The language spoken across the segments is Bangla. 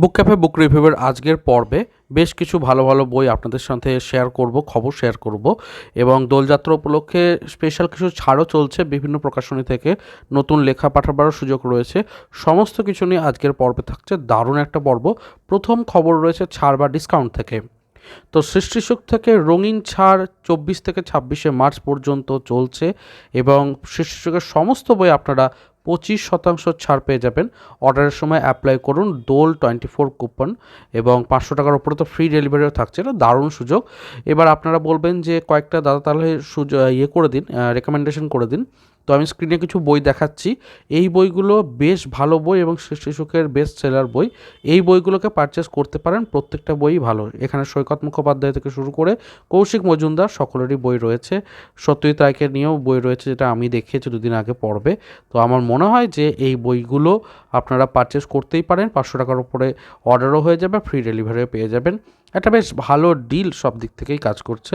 বুক ক্যাফে বুক রিভিউয়ের আজকের পর্বে বেশ কিছু ভালো ভালো বই আপনাদের সাথে শেয়ার করব, খবর শেয়ার করব এবং দোলযাত্রা উপলক্ষে স্পেশাল কিছু ছাড়ও চলছে, বিভিন্ন প্রকাশনী থেকে নতুন লেখা পাঠাবারও সুযোগ রয়েছে। সমস্ত কিছু নিয়ে আজকের পর্বে থাকছে দারুণ একটা পর্ব। প্রথম খবর রয়েছে ছাড় বা ডিসকাউন্ট থেকে। তো সৃষ্টিসুখ থেকে রঙিন ছাড় চব্বিশ থেকে ছাব্বিশে মার্চ পর্যন্ত চলছে এবং সৃষ্টিসুখের সমস্ত বই আপনারা পঁচিশ শতাংশ ছাড় পেয়ে যাবেন। অর্ডারের সময় অ্যাপ্লাই করুন, দোল টোয়েন্টি ফোর কুপন এবং পাঁচশো টাকার উপরে তো ফ্রি ডেলিভারিও থাকছে, এটা দারুণ সুযোগ। এবার আপনারা বলবেন যে কয়েকটা দাদা তাহলে সুযোগ ইয়ে করে দিন রেকমেন্ডেশন করে দিন। তো আমি স্ক্রিনে কিছু বই দেখাচ্ছি। এই বইগুলো বেশ ভালো বই এবং সৃষ্টিসুখের বেস্ট সেলার বই। এই বইগুলোকে পারচেস করতে পারেন, প্রত্যেকটা বই ভালো। এখানে সৈকত মুখোপাধ্যায় থেকে শুরু করে কৌশিক মজুমদার সকলেরই বই রয়েছে। সত্যজিৎ রায়কে নিয়েও বই রয়েছে যেটা আমি দেখিয়েছি, দুদিন আগে পড়বে। তো আমার মনে হয় যে এই বইগুলো আপনারা পারচেস করতেই পারেন। পাঁচশো টাকার উপরে অর্ডারও হয়ে যাবে ফ্রি ডেলিভারিও পেয়ে যাবেন। একটা বেশ ভালো ডিল সব দিক থেকেই কাজ করছে।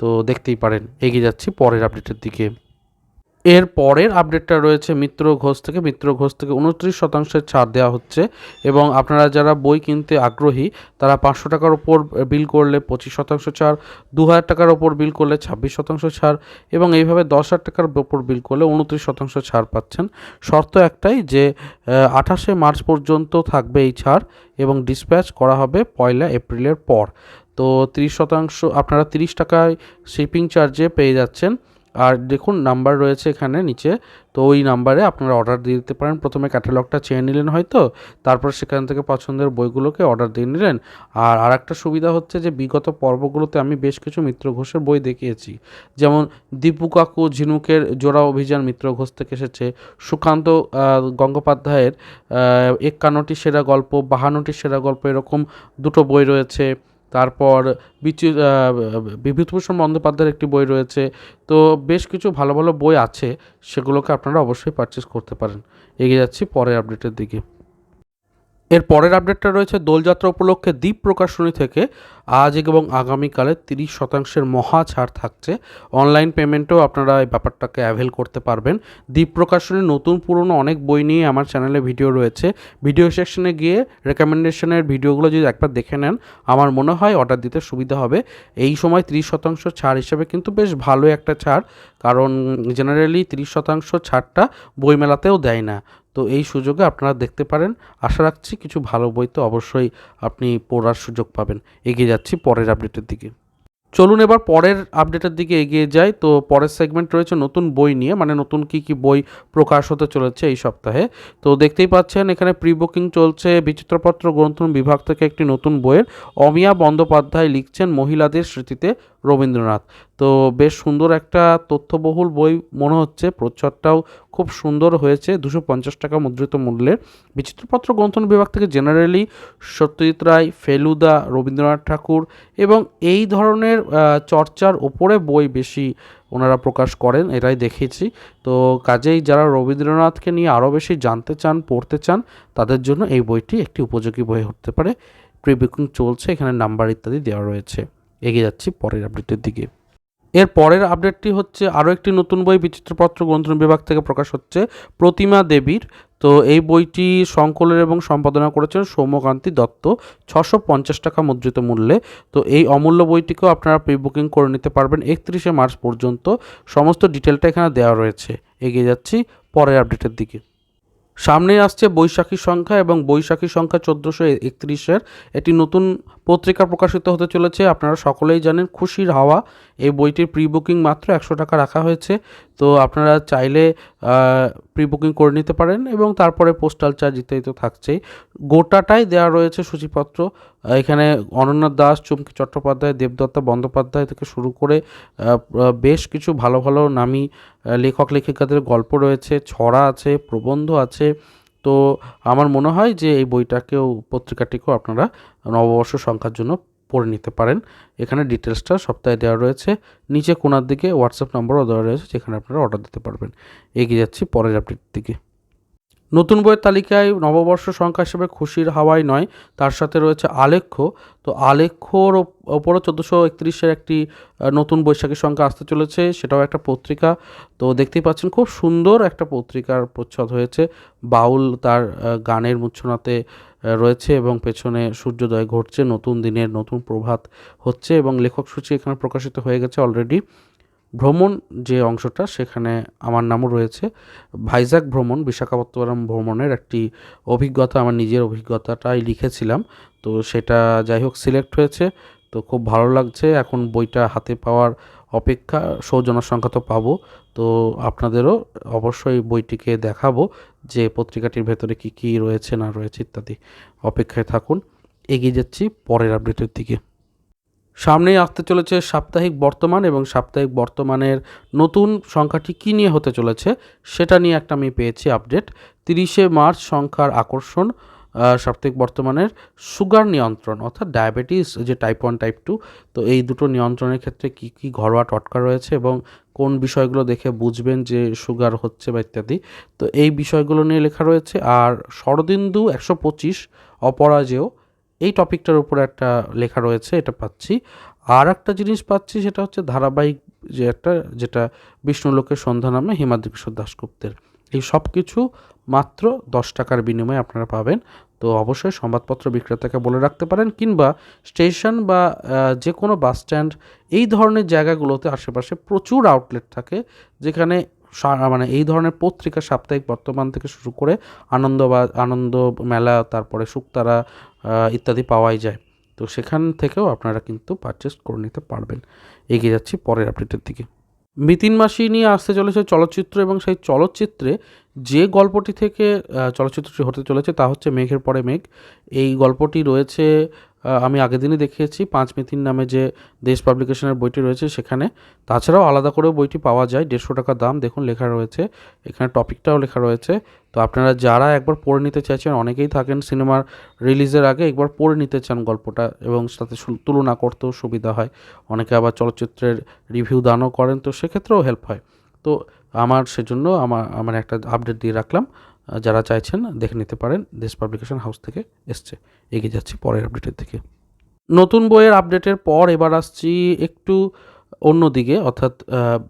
তো দেখতেই পারেন, এগিয়ে যাচ্ছি পরের আপডেটের দিকে। এর পরের আপডেটটা রয়েছে মিত্র ঘোষ থেকে। মিত্র ঘোষ থেকে উনত্রিশ শতাংশের ছাড় দেওয়া হচ্ছে এবং আপনারা যারা বই কিনতে আগ্রহী, তারা পাঁচশো টাকার ওপর বিল করলে পঁচিশ শতাংশ ছাড় দু হাজার টাকার ওপর বিল করলে ছাব্বিশ শতাংশ ছাড় এবং এইভাবে দশ হাজার টাকার ওপর বিল করলে উনত্রিশ শতাংশ ছাড় পাচ্ছেন। শর্ত একটাই যে আঠাশে মার্চ পর্যন্ত থাকবে এই ছাড় এবং ডিসপ্যাচ করা হবে পয়লা এপ্রিলের পর। তো তিরিশ শতাংশ, আপনারা তিরিশ টাকায় শিপিং চার্জে পেয়ে যাচ্ছেন। আর দেখুন নাম্বার রয়েছে এখানে নিচে। তো ওই নাম্বারে আপনারা অর্ডার দিয়ে দিতে পারেন। প্রথমে ক্যাটালগটা চেয়ে নিলেন হয়তো। তারপর সেখান থেকে পছন্দের বইগুলোকে অর্ডার দিয়ে নিলেন। আর আর একটা সুবিধা হচ্ছে যে, বিগত পর্বগুলোতে আমি বেশ কিছু মিত্র ঘোষের বই দেখিয়েছি। যেমন দীপু কাকু, ঝিনুকের জোড়া অভিযান মিত্র ঘোষ থেকে এসেছে। সুকান্ত গঙ্গোপাধ্যায়ের একান্নটি সেরা গল্প, বাহান্নটি সেরা গল্প এরকম দুটো বই রয়েছে। তারপর বিচু বিভূতিভূষণ বন্দ্যোপাধ্যায়ের একটি বই রয়েছে। তো বেশ কিছু ভালো ভালো বই আছে, সেগুলোকে আপনারা অবশ্যই পারচেস করতে পারেন। এগিয়ে যাচ্ছি পরের আপডেটের দিকে। এর পরের আপডেটটা রয়েছে দোলযাত্রা উপলক্ষে দ্বীপ প্রকাশনী থেকে আজ এবং আগামীকালে তিরিশ শতাংশের মহা ছাড় থাকছে। অনলাইন পেমেন্টেও আপনারা এই ব্যাপারটাকে অ্যাভেল করতে পারবেন। দ্বীপ প্রকাশনীর নতুন, পুরনো অনেক বই নিয়ে আমার চ্যানেলে ভিডিও রয়েছে। ভিডিও সেকশনে গিয়ে রেকমেন্ডেশনের ভিডিওগুলো যদি একবার দেখে নেন, আমার মনে হয় অর্ডার দিতে সুবিধা হবে। এই সময় তিরিশ শতাংশ ছাড় হিসেবে কিন্তু বেশ ভালো একটা ছাড়, কারণ জেনারেলি তিরিশ শতাংশ ছাড়টা বইমেলাতেও দেয় না। তো এই সুযোগে আপনারা দেখতে পারেন। আশা রাখছি কিছু ভালো বই তো অবশ্যই আপনি পড়ার সুযোগ পাবেন। এগিয়ে যাচ্ছি পরের আপডেটের দিকে। চলুন এবার পরের আপডেটের দিকে এগিয়ে যাই। তো পরের সেগমেন্ট রয়েছে নতুন বই নিয়ে মানে নতুন কি কি বই প্রকাশ হতে চলেছে এই সপ্তাহে। তো দেখতেই পাচ্ছেন, এখানে প্রি বুকিং চলছে। বিচিত্রপত্র গ্রন্থন বিভাগ থেকে একটি নতুন বইয়ের অমিয়া বন্দ্যোপাধ্যায় লিখছেন মহিলাদের স্মৃতিতে রবীন্দ্রনাথ। তো বেশ সুন্দর একটা তথ্যবহুল বই মনে হচ্ছে। প্রচ্ছদটাও খুব সুন্দর হয়েছে। দুশো পঞ্চাশ টাকা মুদ্রিত মূল্যের বিচিত্রপত্র গ্রন্থন বিভাগ থেকে জেনারেলি সত্যজিৎ রায়, ফেলুদা, রবীন্দ্রনাথ ঠাকুর এবং এই ধরনের চর্চার ওপরে বই বেশি ওনারা প্রকাশ করেন, এটাই দেখেছি। তো কাজেই যারা রবীন্দ্রনাথকে নিয়ে আরও বেশি জানতে চান, পড়তে চান, তাদের জন্য এই বইটি একটি উপযোগী বই হতে পারে। প্রি চলছে, এখানে নাম্বার ইত্যাদি দেওয়া রয়েছে। এগিয়ে যাচ্ছি পরের আপডেটের দিকে। এর পরের আপডেটটি হচ্ছে আরও একটি নতুন বই বিচিত্রপত্র গ্রন্থন বিভাগ থেকে প্রকাশ হচ্ছে প্রতিমা দেবীর। তো এই বইটি সংকলন এবং সম্পাদনা করেছেন সৌম্যকান্তি দত্ত, ছশো পঞ্চাশ টাকা মুদ্রিত মূল্যে। তো এই অমূল্য বইটিকেও আপনারা প্রি বুকিং করে নিতে পারবেন একত্রিশে মার্চ পর্যন্ত। সমস্ত ডিটেলটা এখানে দেওয়া রয়েছে। এগিয়ে যাচ্ছি পরের আপডেটের দিকে। সামনেই আসছে বৈশাখী সংখ্যা এবং বৈশাখী সংখ্যা চোদ্দোশো একত্রিশের একটি নতুন পত্রিকা প্রকাশিত হতে চলেছে। আপনারা সকলেই জানেন খুশির হাওয়া। এই বইটির প্রি বুকিং মাত্র একশো টাকা রাখা হয়েছে। তো আপনারা চাইলে প্রি বুকিং করে নিতে পারেন এবং তারপরে পোস্টাল চার্জ ইত্যাদি তো থাকছেই গোটাটাই দেওয়া রয়েছে সূচিপত্র। এখানে অনন্যা দাস, চুমকি চট্টোপাধ্যায়, দেবদত্তা বন্দ্যোপাধ্যায় থেকে শুরু করে বেশ কিছু ভালো ভালো নামী লেখক লেখিকাদের গল্প রয়েছে। ছড়া আছে, প্রবন্ধ আছে তো আমার মনে হয় যে এই বইটাকেও পত্রিকাটিকেও আপনারা নববর্ষ সংখ্যার জন্য পড়ে নিতে পারেন। এখানে ডিটেলসটা সপ্তাহে দেওয়া রয়েছে। নিচে কোনার দিকে হোয়াটসঅ্যাপ নম্বরও দেওয়া রয়েছে, যেখানে আপনারা অর্ডার দিতে পারবেন। এগিয়ে যাচ্ছি পরের আপডেট দিকে। নতুন বইয়ের তালিকায় নববর্ষ সংখ্যা হিসেবে খুশির হাওয়াই নয় তার সাথে রয়েছে আলেখ্য। তো আলেখ্যর ওপ- ওপরও চোদ্দোশো একত্রিশের একটি নতুন বৈশাখী সংখ্যা আসতে চলেছে সেটাও একটা পত্রিকা। তো দেখতেই পাচ্ছেন খুব সুন্দর একটা পত্রিকার প্রচ্ছদ হয়েছে। বাউল তার গানের মূর্ছনাতে আহ, রয়েছে এবং পেছনে সূর্যোদয় ঘটছে নতুন দিনের নতুন প্রভাত হচ্ছে এবং লেখক সূচি এখানে প্রকাশিত হয়ে গেছে অলরেডি। ভ্রমণ যে অংশটা, সেখানে আমার নামও রয়েছে। ভাইজাগ ভ্রমণ, বিশাখাপত্তনম ভ্রমণের একটি অভিজ্ঞতা, আমার নিজের অভিজ্ঞতাটাই লিখেছিলাম। তো সেটা যাই হোক, সিলেক্ট হয়েছে। তো খুব ভালো লাগছে। এখন বইটা হাতে পাওয়ার অপেক্ষা সৌজন্য সংখ্যা তো পাবো। তো আপনাদেরও অবশ্যই বইটিকে দেখাবো যে পত্রিকাটির ভেতরে কি কি রয়েছে, না রয়েছে ইত্যাদি। অপেক্ষায় থাকুন। এগিয়ে যাচ্ছি পরের আপডেটের দিকে। সামনেই আসতে চলেছে সাপ্তাহিক বর্তমান এবং সাপ্তাহিক বর্তমানের নতুন সংখ্যাটি কী নিয়ে হতে চলেছে সেটা নিয়ে একটা আমি পেয়েছি আপডেট। তিরিশে মার্চ সংখ্যার আকর্ষণ সাপ্তাহিক বর্তমানের সুগার নিয়ন্ত্রণ অর্থাৎ ডায়াবেটিস যে টাইপ ওয়ান টাইপ টু তো এই দুটো নিয়ন্ত্রণের ক্ষেত্রে কী কী ঘরোয়া টটকা রয়েছে এবং কোন বিষয়গুলো দেখে বুঝবেন যে সুগার হচ্ছে বা ইত্যাদি। তো এই বিষয়গুলো নিয়ে লেখা রয়েছে, আর শরদিন্দু একশো পঁচিশ, অপরাজেয় এই টপিকটার উপরে একটা লেখা রয়েছে, এটা পাচ্ছি। আর একটা জিনিস পাচ্ছি, সেটা হচ্ছে ধারাবাহিক যে একটা, যেটা বিষ্ণুলোকের সন্ধ্যা নামে হিমাদ্রি কিশোর দাশগুপ্তের। এই সব কিছু মাত্র দশ টাকার বিনিময়ে আপনারা পাবেন। তো অবশ্যই সংবাদপত্র বিক্রেতাকে বলে রাখতে পারেন, কিংবা স্টেশন বা যে কোনো বাস স্ট্যান্ড, এই ধরনের জায়গাগুলোতে আশেপাশে প্রচুর আউটলেট থাকে, যেখানে মানে এই ধরনের পত্রিকা সাপ্তাহিক বর্তমান থেকে শুরু করে আনন্দ বা আনন্দ মেলা তারপরে শুক্তারা ইত্যাদি পাওয়াই যায়। তো সেখান থেকেও আপনারা কিন্তু পারচেস করে নিতে পারবেন। এগিয়ে যাচ্ছি পরের আপডেটের দিকে। মিতিন মাসি নিয়ে আসতে চলেছে চলচ্চিত্র এবং সেই চলচ্চিত্রে যে গল্পটি থেকে চলচ্চিত্রটি হতে চলেছে তা হচ্ছে মেঘের পরে মেঘ। এই গল্পটি রয়েছে আমি আগের দিনই দেখিয়েছি পাঁচ মিতিন নামে যে দেশ পাবলিকেশনের বইটি রয়েছে সেখানে। তাছাড়াও আলাদা করেও বইটি পাওয়া যায়, দেড়শো টাকা দাম। দেখুন, লেখা রয়েছে। এখানে টপিকটাও লেখা রয়েছে। তো আপনারা যারা একবার পড়ে নিতে চাইছেন, অনেকেই থাকেন সিনেমার রিলিজের আগে একবার পড়ে নিতে চান গল্পটা এবং সাথে তুলনা করতেও সুবিধা হয়। অনেকে আবার চলচ্চিত্রের রিভিউ দানও করেন, তো সেক্ষেত্রেও হেল্প হয়। তো আমার সেজন্য আমার আমার একটা আপডেট দিয়ে রাখলাম। যারা চাইছেন, দেখে নিতে পারেন। দেশ পাবলিকেশন হাউস থেকে এসছে। এগিয়ে যাচ্ছি পরের আপডেটের দিকে। নতুন বইয়ের আপডেটের পর এবার আসছি একটু অন্যদিকে অর্থাৎ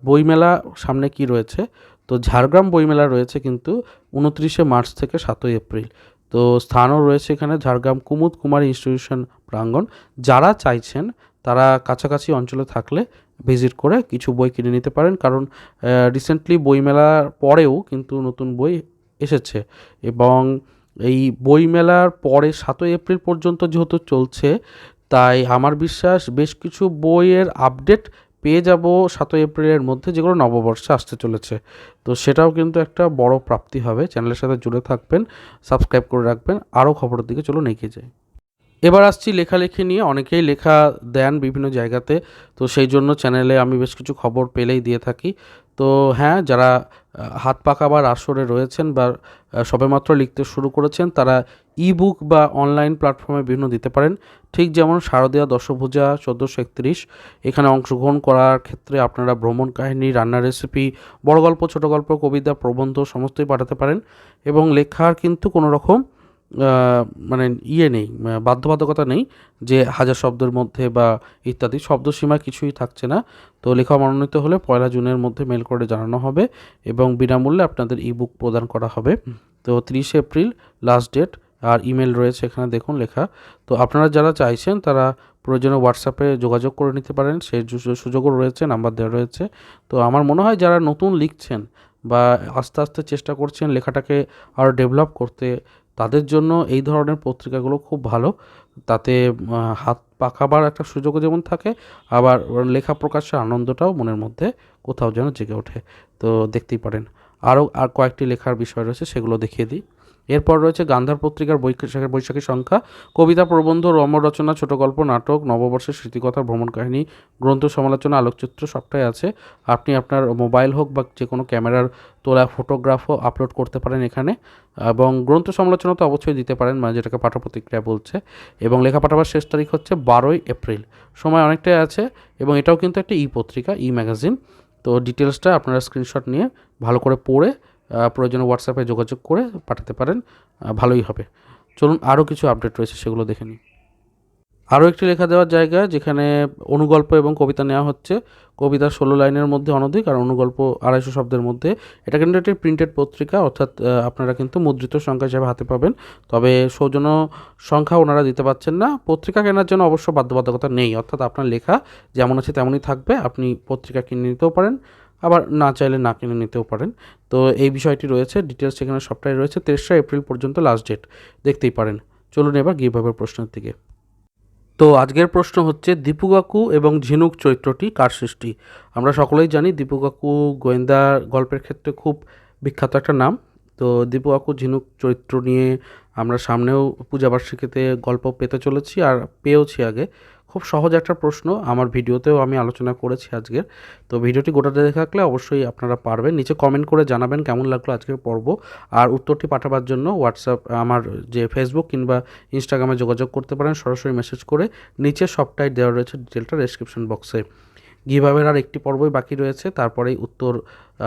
বইমেলা সামনে কি রয়েছে? তো ঝাড়গ্রাম বইমেলা রয়েছে কিন্তু উনত্রিশে মার্চ থেকে সাতই এপ্রিল। তো স্থানও রয়েছে এখানে ঝাড়গ্রাম কুমুদ কুমার ইনস্টিটিউশন প্রাঙ্গণ। যারা চাইছেন, তারা কাছাকাছি অঞ্চলে থাকলে ভিজিট করে কিছু বই কিনে নিতে পারেন। কারণ রিসেন্টলি বইমেলার পরেও কিন্তু নতুন বই এসেছে এবং এই বইমেলার পরে সাতই এপ্রিল পর্যন্ত যেহেতু চলছে, তাই আমার বিশ্বাস বেশ কিছু বইয়ের আপডেট পেয়ে যাব সাতই এপ্রিলের মধ্যে, যেগুলো নববর্ষে আসতে চলেছে। তো সেটাও কিন্তু একটা বড় প্রাপ্তি হবে। চ্যানেলের সাথে জুড়ে থাকবেন, সাবস্ক্রাইব করে রাখবেন, আরও খবরের দিকে চলুন এগিয়ে যাই। এবার আসছি লেখালেখি নিয়ে। অনেকেই লেখা দেন বিভিন্ন জায়গাতে, তো সেই জন্য চ্যানেলে আমি বেশ কিছু খবর পেলেই দিয়ে থাকি। তো হ্যাঁ যারা হাত পাকা বা আসরে রয়েছেন বা সবেমাত্র লিখতে শুরু করেছেন, তারা ই বুক বা অনলাইন প্ল্যাটফর্মে বিভিন্ন দিতে পারেন। ঠিক যেমন শারদীয়া দশভূজা চোদ্দোশো একত্রিশ, এখানে অংশগ্রহণ করার ক্ষেত্রে আপনারা ভ্রমণ কাহিনী, রান্নার রেসিপি বড় গল্প, ছোটো গল্প, কবিতা, প্রবন্ধ সমস্তই পাঠাতে পারেন এবং লেখার কিন্তু কোনো রকম মানে ইয়ে নেই বাধ্যবাধকতা নেই যে হাজার শব্দের মধ্যে বা ইত্যাদি শব্দসীমা কিছুই থাকছে না। তো লেখা মনোনীত হলে পয়লা জুনের মধ্যে মেল করে জানানো হবে এবং বিনামূল্যে আপনাদের ই বুক প্রদান করা হবে। তো তিরিশে এপ্রিল লাস্ট ডেট আর ইমেল রয়েছে এখানে দেখুন লেখা। তো আপনারা যারা চাইছেন তারা প্রয়োজনে হোয়াটসঅ্যাপে যোগাযোগ করে নিতে পারেন, সেই সুযোগও রয়েছে নাম্বার দেওয়া রয়েছে। তো আমার মনে হয় যারা নতুন লিখছেন বা আস্তে আস্তে চেষ্টা করছেন লেখাটাকে আরও ডেভেলপ করতে তাদের জন্য এই ধরনের পত্রিকাগুলো খুব ভালো। তাতে হাত পাকাবার একটা সুযোগও যেমন থাকে, আবার লেখা প্রকাশের আনন্দটাও মনের মধ্যে কোথাও যেন জেগে ওঠে। তো দেখতেই পারেন। আরও, আর কয়েকটি লেখার বিষয় রয়েছে, সেগুলো দেখিয়ে দিই। এরপর রয়েছে গান্ধার পত্রিকার বৈশাখের বৈশাখী সংখ্যা, কবিতা প্রবন্ধ রচনা ছোট গল্প নাটক, নববর্ষের স্মৃতিকথা, ভ্রমণ কাহিনী, গ্রন্থ সমালোচনা, আলোকচিত্র সবটাই আছে। আপনি আপনার মোবাইল হোক বা যে কোনো ক্যামেরার তোলা ফটোগ্রাফও আপলোড করতে পারেন এখানে। এবং গ্রন্থ সমালোচনা তো অবশ্যই দিতে পারেন মানে যেটাকে পাঠ প্রতিক্রিয়া বলছে। এবং লেখা পাঠাবার শেষ তারিখ হচ্ছে বারোই এপ্রিল। সময় অনেকটাই আছে এবং এটাও কিন্তু একটা ই পত্রিকা ই ম্যাগাজিন তো ডিটেলসটা আপনারা স্ক্রিনশট নিয়ে ভালো করে পড়ে প্রয়োজনে হোয়াটসঅ্যাপে যোগাযোগ করে পাঠাতে পারেন ভালোই হবে। চলুন আরও কিছু আপডেট রয়েছে সেগুলো দেখে নিই। আরও একটি লেখা দেওয়ার জায়গা, যেখানে অনুগল্প এবং কবিতা নেওয়া হচ্ছে। কবিতা ষোলো লাইনের মধ্যে অনধিক আর অনুগল্প আড়াইশো শব্দের মধ্যে। এটা কিন্তু একটি প্রিন্টেড পত্রিকা, অর্থাৎ আপনারা কিন্তু মুদ্রিত সংখ্যা হিসেবে হাতে পাবেন। তবে সৌজন্য সংখ্যা ওনারা দিতে পারছেন না। পত্রিকা কেনার জন্য অবশ্য বাধ্যবাধকতা নেই। অর্থাৎ আপনার লেখা যেমন আছে তেমনই থাকবে। আপনি পত্রিকা কিনে নিতেও পারেন। আবার না চাইলে না কিনে নিতেও পারেন। তো এই বিষয়টি রয়েছে ডিটেলস এখানে সবটাই রয়েছে। তেসরা এপ্রিল পর্যন্ত লাস্ট ডেট দেখতেই পারেন। চলুন এবার গিভাবের প্রশ্নের দিকে। তো আজকের প্রশ্ন হচ্ছে, দীপু কাকু এবং ঝিনুক চরিত্রটি কার সৃষ্টি? আমরা সকলেই জানি দীপু কাকু গোয়েন্দা গল্পের ক্ষেত্রে খুব বিখ্যাত একটা নাম। তো দীপু কাকু, ঝিনুক চরিত্র নিয়ে আমরা সামনেও পূজাবার্ষিকীতে গল্প পেতে চলেছি আর পেয়েওছি আগে। খুব সহজ একটা প্রশ্ন। আমার ভিডিওতেও আমি আলোচনা করেছি আজকের। তো ভিডিওটি গোটাতে দেখে থাকলে অবশ্যই আপনারা পারবেন। নিচে কমেন্ট করে জানাবেন কেমন লাগল আজকের পর্ব। আর উত্তরটি পাঠাবার জন্য হোয়াটসঅ্যাপ আমার যে ফেসবুক কিংবা ইনস্টাগ্রামে যোগাযোগ করতে পারেন। সরাসরি মেসেজ করে নিচে সবটাই দেওয়া রয়েছে ডিটেলটা ডেসক্রিপশন বক্সে গিভাবের আর একটি পর্বই বাকি রয়েছে। তারপরেই উত্তর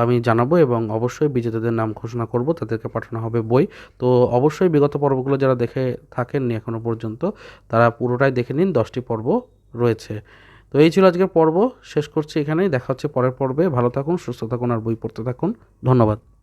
আমি জানাব এবং অবশ্যই বিজেতাদের নাম ঘোষণা করব, তাদেরকে পাঠানো হবে বই। তো অবশ্যই বিগত পর্বগুলো যারা দেখে থাকেননি এখনও পর্যন্ত, তারা পুরোটাই দেখে নিন, দশটি পর্ব রয়েছে। তো এই ছিল আজকের পর্ব, শেষ করছি এখানেই, দেখা হচ্ছে পরের পর্বে। ভালো থাকুন, সুস্থ থাকুন, আর বই পড়তে থাকুন। ধন্যবাদ।